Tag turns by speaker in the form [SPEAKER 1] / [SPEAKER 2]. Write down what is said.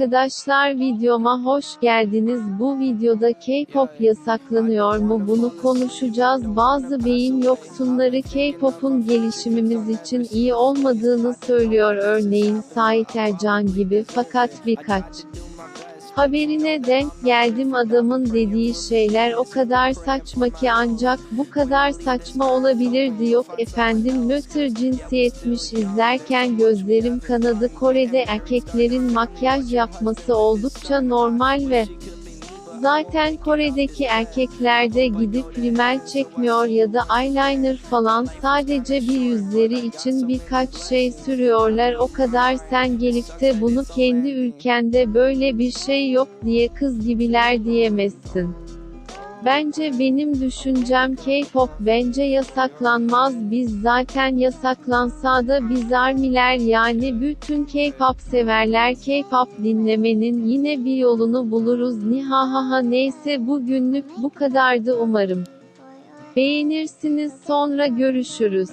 [SPEAKER 1] Arkadaşlar videoma hoş geldiniz. Bu videoda K-pop yasaklanıyor mu bunu konuşacağız. Bazı beyin yoksunları K-pop'un gelişimimiz için iyi olmadığını söylüyor örneğin Sait Ercan gibi fakat birkaç Haberine denk geldim adamın dediği şeyler o kadar saçma ki ancak bu kadar saçma olabilirdi. Yok efendim nötr cinsiyetmiş. İzlerken gözlerim kanadı. Kore'de erkeklerin makyaj yapması oldukça normal ve Zaten Kore'deki erkeklerde gidip rimel çekmiyor ya da eyeliner falan sadece bir yüzleri için birkaç şey sürüyorlar o kadar sen gelip de bunu kendi ülkende böyle bir şey yok diye kız gibiler diyemezsin. Bence benim düşüncem K-pop bence yasaklanmaz biz zaten yasaklansa da biz armiler yani bütün K-pop severler K-pop dinlemenin yine bir yolunu buluruz nihahaha neyse bugünlük bu kadardı umarım. Beğenirsiniz sonra görüşürüz.